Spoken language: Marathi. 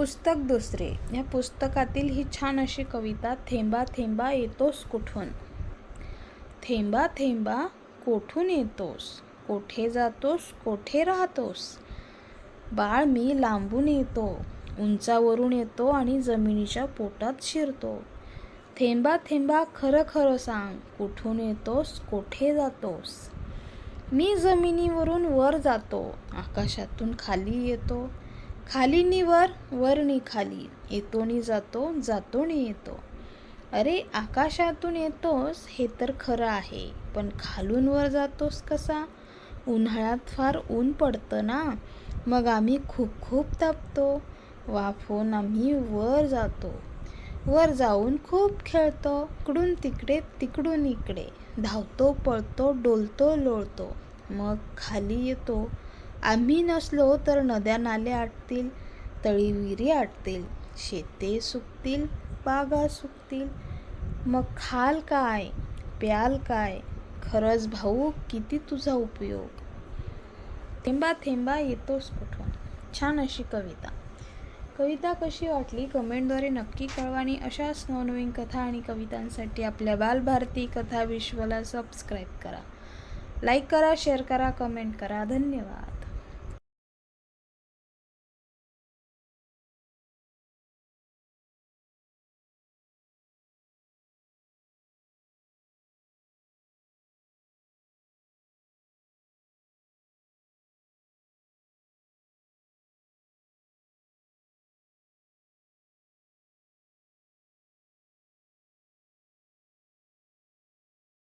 पुस्तक दुसरे. या पुस्तकातील ही छान अशी कविता थेंबा थेंबा येतोस कुठून? थेंबा थेंबा कोठून येतोस? कोठे जातोस? कोठे राहतोस? बाळ मी लांबून येतो उंचावरून येतो आणि जमिनीच्या पोटात शिरतो. थेंबा थेंबा खरं खरं सांग कुठून येतोस? कोठे जातोस? मी जमिनीवरून वर जातो आकाशातून खाली येतो. खालीनी वर वरणी खाली. येतोनी जातो जातोनी येतो. अरे आकाशातून येतोस हे तर खरं आहे पण खालून वर जातोस कसा? उन्हाळ्यात फार ऊन पडतं ना. मग आम्ही खूप खूप तापतो. वाफून आम्ही वर जातो. वर जाऊन खूप खेळतो. इकडून तिकडे तिकडून इकडे. धावतो पळतो डोलतो लोळतो. मग खाली येतो. आम्ही नसलो तर नद्या नाले आटतील तळी विहिरी आटतील शेते सुकतील बागा सुकतील. मग खाल काय प्याल काय खरंच भाऊ किती तुझा उपयोग? थेंबा थेंबा येतोस कुठून? छान अशी कविता. कविता कशी वाटली? कमेंटद्वारे नक्की कळवा आणि अशाच नवनवीन कथा आणि कवितांसाठी आपल्या बालभारती कथा विश्वला सबस्क्राईब करा. लाईक करा शेअर करा कमेंट करा. धन्यवाद.